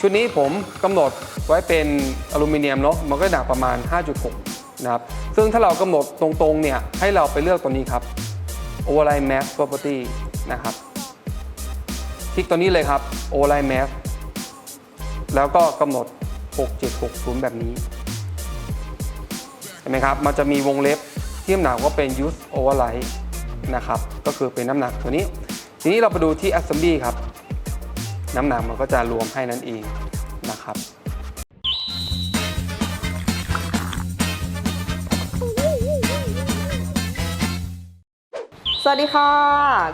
ชุดนี้ผมกำหนดไว้เป็นอลูมิเนียมเนาะมันก็หนักประมาณ 5.6 นะครับ ซึ่งถ้าเรากำหนดตรงๆ เนี่ย ให้เราไปเลือกตัวนี้ครับ Overline Mass Property นะครับ คลิกตัวนี้เลยครับ Overline Mass แล้วก็กำหนด 6760 แบบนี้ เห็นไหมครับ มันจะมีวงเล็บที่น้ำหนักว่าเป็น use override นะครับ ก็คือเป็นน้ำหนักตัวนี้ ทีนี้เราไปดูที่ assembly ครับ น้ำหนักมันก็จะรวมให้นั่นเองนะครับสวัสดีค่ะ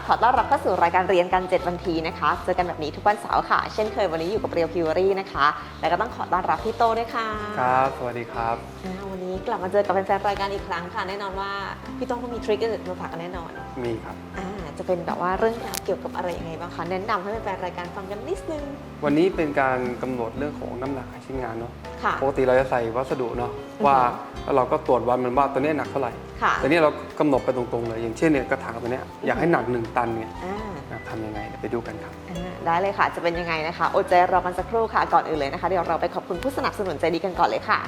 ขอต้อนรับเข้าสู่รายการเรียนกัน 7 วันทีนะคะ เจอกันแบบนี้ทุกวันเสาร์ค่ะ เช่นเคยวันนี้อยู่กับเรียวพิวรี่นะคะ แล้วก็ต้องขอต้อนรับพี่โตด้วยค่ะ ครับ สวัสดีครับอ่าวันนี้กลับมาเจอกับแฟนๆรายการอีกครั้งค่ะ แน่นอนว่าพี่โต้งต้องมีทริคเกอร์มาฝากกันแน่นอน มีครับอ่า จะเป็นแบบว่าเรื่องราวเกี่ยวกับอะไรยังไงบ้างคะแนะนำให้แฟนๆรายการฟังกันนิดนึง วันนี้เป็นการกำหนดเรื่องของน้ำหนักให้ชิ้นงานเนาะค่ะปกติเราจะใส่วัสดุเนาะอือฮึว่าแล้วเราก็ตรวจวัดมันว่าตัวเนี้ยหนักเท่าไหร่ค่ะแต่นี่เรากำหนดไปตรงๆเลย อย่างเช่นเนี่ยกระถางตัวเนี้ยอยากให้หนัก1ตันเนี่ยอ่านะทำยังไงเดี๋ยวไปดูกันครับ อ่าได้เลยค่ะ จะเป็นยังไงนะคะ อดใจรอกันสักครู่ค่ะ ก่อนอื่นเลยนะคะ เดี๋ยวเราไปขอบคุณผู้สนับสนุนใจดีกันก่อนเลยค่ะ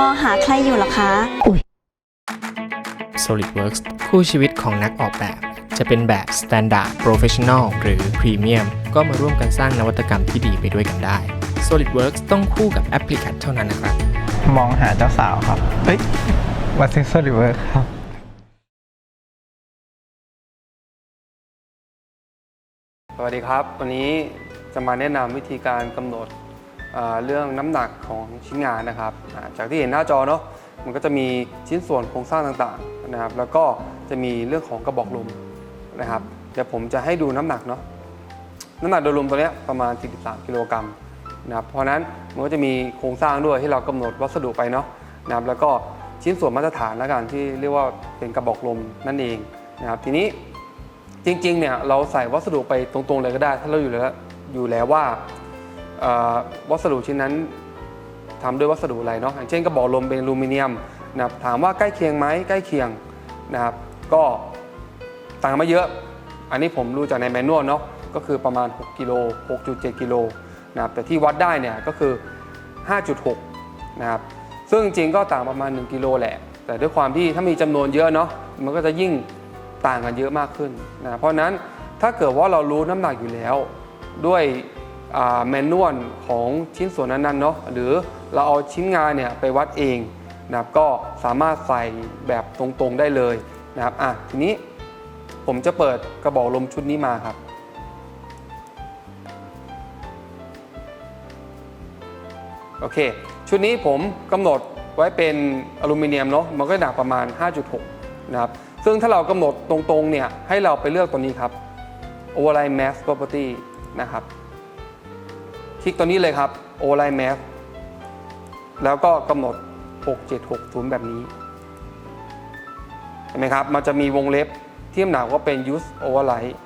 มองหาใครอยู่เหรอคะอุ๊ย SolidWorks คู่ชีวิตของนักออกแบบ จะเป็นแบบ Standard Professional หรือ Premium ก็มาร่วมกันสร้างนวัตกรรมที่ดีไปด้วยกันได้ SolidWorks ต้องคู่กับ Applicat เท่านั้นนะครับ มองหาเจ้าสาวครับ เฮ้ยมาซื้อ s o l i d w o r k ครับ สวัสดีครับ วันนี้จะมาแนะนำวิธีการกำหนด เรื่องน้ำหนักของชิ้นงานนะครับ จากที่เห็นหน้าจอเนาะมันก็จะมีชิ้นส่วนโครงสร้างต่างๆนะครับ แล้วก็จะมีเรื่องของกระบอกลมนะครับ เดี๋ยวผมจะให้ดูน้ำหนักเนาะน้ำหนักโดยรวมตัวเนี้ยประมาณ 43 กิโลกรัมนะครับเพราะนั้นมันก็จะมีโครงสร้างด้วยที่เรากำหนดวัสดุไปเนาะนะครับแล้วก็ชิ้นส่วนมาตรฐานแล้วกันที่เรียกว่าเป็นกระบอกลมนั่นเองนะครับทีนี้จริงๆเนี่ยเราใส่วัสดุไปตรงๆเลยก็ได้ ถ้าเราอยู่แล้วอยู่แล้วว่า วัสดุชิ้นนั้นทำด้วยวัสดุอะไรเนาะอย่างเช่นกระบอกลมเป็นอลูมิเนียมนะครับถามว่าใกล้เคียงไหมใกล้เคียงนะครับ ก็ต่างไม่เยอะ อันนี้ผมรู้จากในแมนนวลเนาะก็คือประมาณ 6กิโล6.7 กิโลนะครับแต่ที่วัดได้เนี่ยก็คือ 5.6 นะครับ ซึ่งจริงก็ต่างประมาณ 1 กิโลแหละ แต่ด้วยความที่ถ้ามีจำนวนเยอะเนาะมันก็จะยิ่งต่างกันเยอะมากขึ้นนะเพราะฉะนั้นถ้าเกิดว่าเรารู้น้ำหนักอยู่แล้วด้วย แมนนวลของชิ้นส่วนนั้นๆเนาะหรือเราเอาชิ้นงานเนี่ยไปวัดเองนะครับก็สามารถใส่แบบตรงๆได้เลยนะครับอะทีนี้ผมจะเปิดกระบอกลมชุดนี้มาครับ โอเค ชุดนี้ผมกำหนดไว้เป็นอลูมิเนียมเนาะมันก็หนักประมาณ 5.6 นะครับ ซึ่งถ้าเรากำหนดตรงๆเนี่ยให้เราไปเลือกตัวนี้ครับ Overline Mass Property นะครับ คลิกตัวนี้เลยครับ O line Mass แล้วก็กำหนด 6760 แบบนี้ เห็นไหมครับ มันจะมีวงเล็บที่น้ำหนักว่าเป็น use override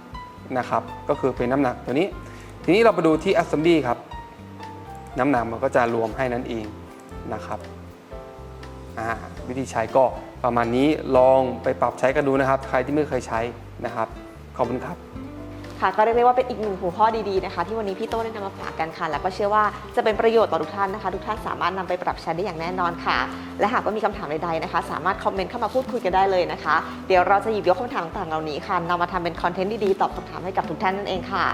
นะครับ ก็คือเป็นน้ำหนักตัวนี้ ทีนี้เราไปดูที่ assembly ครับ น้ำหนักมันก็จะรวมให้นั่นเองนะครับวิธีใช้ก็ประมาณนี้ลองไปปรับใช้กันดูนะครับ ใครที่ไม่เคยใช้นะครับ ขอบคุณครับ ค่ะก็เรียกได้ว่าเป็นอีกหนึ่งหัวข้อดีๆนะคะ ที่วันนี้พี่โต้ได้นำมาฝากกันค่ะ แล้วก็เชื่อว่าจะเป็นประโยชน์ต่อทุกท่านนะคะ ทุกท่านสามารถนำไปปรับใช้ได้อย่างแน่นอนค่ะ และหากว่ามีคำถามใดๆนะคะ สามารถคอมเมนต์เข้ามาพูดคุยกันได้เลยนะคะ เดี๋ยวเราจะหยิบยกคำถามต่างๆเหล่านี้ค่ะนำมาทำเป็นคอนเทนต์ดีๆตอบคำถามให้กับทุกท่านนั่นเองค่ะ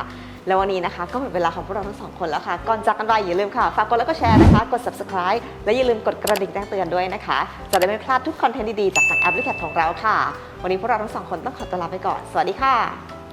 แล้ววันนี้นะคะก็หมดเวลาของพวกเราทั้งสองคนแล้วค่ะ ก่อนจากกันไปอย่าลืมค่ะ ฝากกดไลค์ก็แชร์นะคะ กด subscribe และอย่าลืมกดกระดิ่งแจ้งเตือนด้วยนะคะ จะได้ไม่พลาดทุกคอนเทนต์ดีๆ จากทางแอปพลิเคชันของเราค่ะ วันนี้พวกเราทั้งสองคนต้องขอตัวลาไปก่อน สวัสดีค่ะ